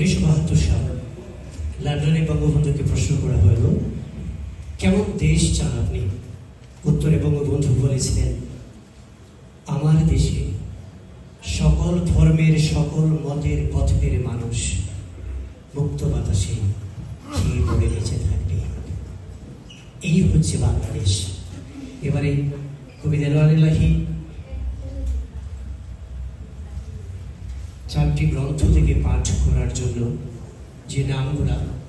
উনিশশো বাহাত্তর সাল লন্ডনে বঙ্গবন্ধুকে প্রশ্ন করা হলো, কেমন দেশ চান আপনি? উত্তরে বঙ্গবন্ধু বলেছিলেন, আমার দেশে সকল ধর্মের, সকল মতের পথের মানুষ মুক্ত বাতাসে বলে বেঁচে থাকবে। এই হচ্ছে বাংলাদেশ। এবারে কবি দেলোয়ার চারটি গ্রন্থ থেকে পাঠ করার জন্য যে নামগুলা নাম